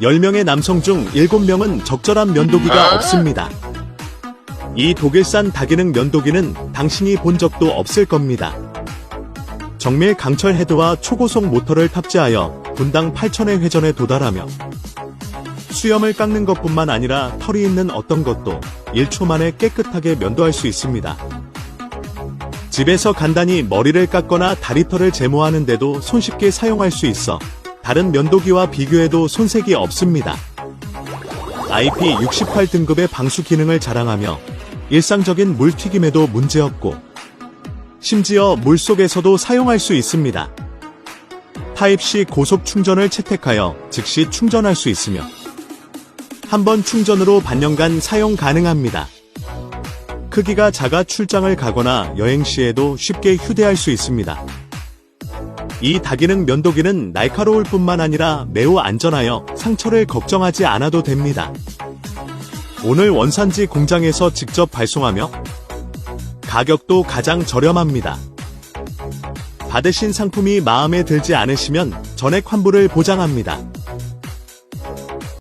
10명의 남성 중 7명은 적절한 면도기가 없습니다. 이 독일산 다기능 면도기는 당신이 본 적도 없을 겁니다. 정밀 강철 헤드와 초고속 모터를 탑재하여 분당 8천의 회전에 도달하며 수염을 깎는 것뿐만 아니라 털이 있는 어떤 것도 1초 만에 깨끗하게 면도할 수 있습니다. 집에서 간단히 머리를 깎거나 다리털을 제모하는데도 손쉽게 사용할 수 있어 다른 면도기와 비교해도 손색이 없습니다. IP68 등급의 방수 기능을 자랑하며 일상적인 물튀김에도 문제없고 심지어 물속에서도 사용할 수 있습니다. 타입C 고속 충전을 채택하여 즉시 충전할 수 있으며 한 번 충전으로 반년간 사용 가능합니다. 크기가 작아 출장을 가거나 여행 시에도 쉽게 휴대할 수 있습니다. 이 다기능 면도기는 날카로울 뿐만 아니라 매우 안전하여 상처를 걱정하지 않아도 됩니다. 오늘 원산지 공장에서 직접 발송하며 가격도 가장 저렴합니다. 받으신 상품이 마음에 들지 않으시면 전액 환불을 보장합니다.